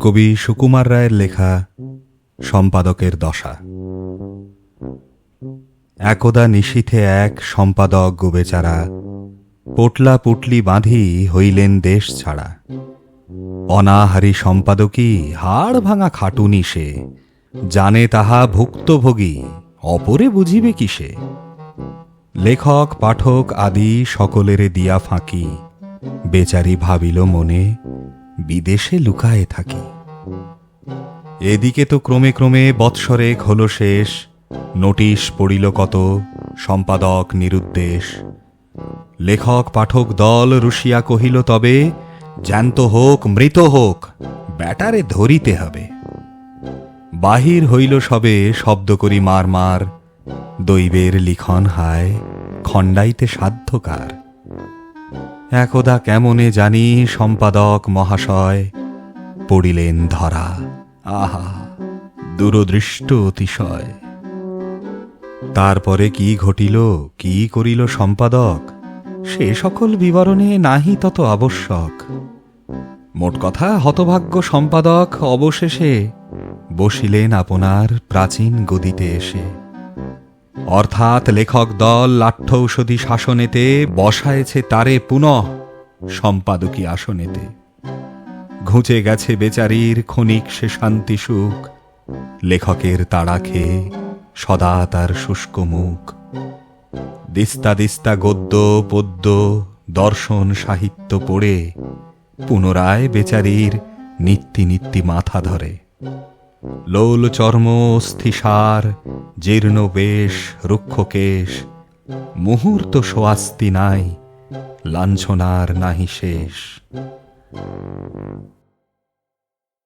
কবি সুকুমার রায়ের লেখা সম্পাদকের দশা। একদা নিশীথে এক সম্পাদক গোবেচারা, পোটলা পুটলি বাঁধি হইলেন দেশ ছাড়া। অনাহারি সম্পাদকী হাড় ভাঙা খাটুনি সে, জানে তাহা ভুক্তভোগী, অপরে বুঝিবে কিসে? লেখক, পাঠক আদি সকলেরে দিয়া ফাঁকি, বেচারি ভাবিল মনে বিদেশে লুকায়ে থাকি। এদিকে তো ক্রমে ক্রমে বৎসরেক হল শেষ, নোটিশ পড়িল কত, সম্পাদক নিরুদ্দেশ। লেখক পাঠক দল রুশিয়া কহিল, তবে জ্যান্ত হোক, মৃত হোক, ব্যাটারে ধরিতে হবে। বাহির হইল সবে শব্দ করি মার মার দৈবের লিখন হায়, খণ্ডাইতে সাধ্যকার। একদা কেমনে জানি সম্পাদক মহাশয় পড়িলেন ধরা। আহা, দূরদৃষ্ট অতিশয়। তারপরে কি ঘটিল, কি করিল সম্পাদক? সে সকল বিবরণে নাহি তত আবশ্যক। মোট কথা, হতভাগ্য সম্পাদক অবশেষে বসিলেন আপনার প্রাচীন গদিতে এসে। অর্থাৎ লেখক দল লাঠ্যৌষধি শাসনেতে বসায়েছে তারে পুনঃ সম্পাদকী আসনেতে। ঘুচে গেছে বেচারির ক্ষণিক সে শান্তি সুখ, লেখকের তাড়া খেয়ে সদা তার শুষ্ক মুখ। দিস্তা দিস্তা গদ্য পদ্য দর্শন সাহিত্য পড়ে পুনরায় বেচারির নিত্যি নিত্যি মাথা ধরে। লোল চর্ম স্থিসার জীর্ণ বেশ রুক্ষকেশ মুহূর্ত সোয়াস্তি নাই লাঞ্ছনার নাহি শেষ।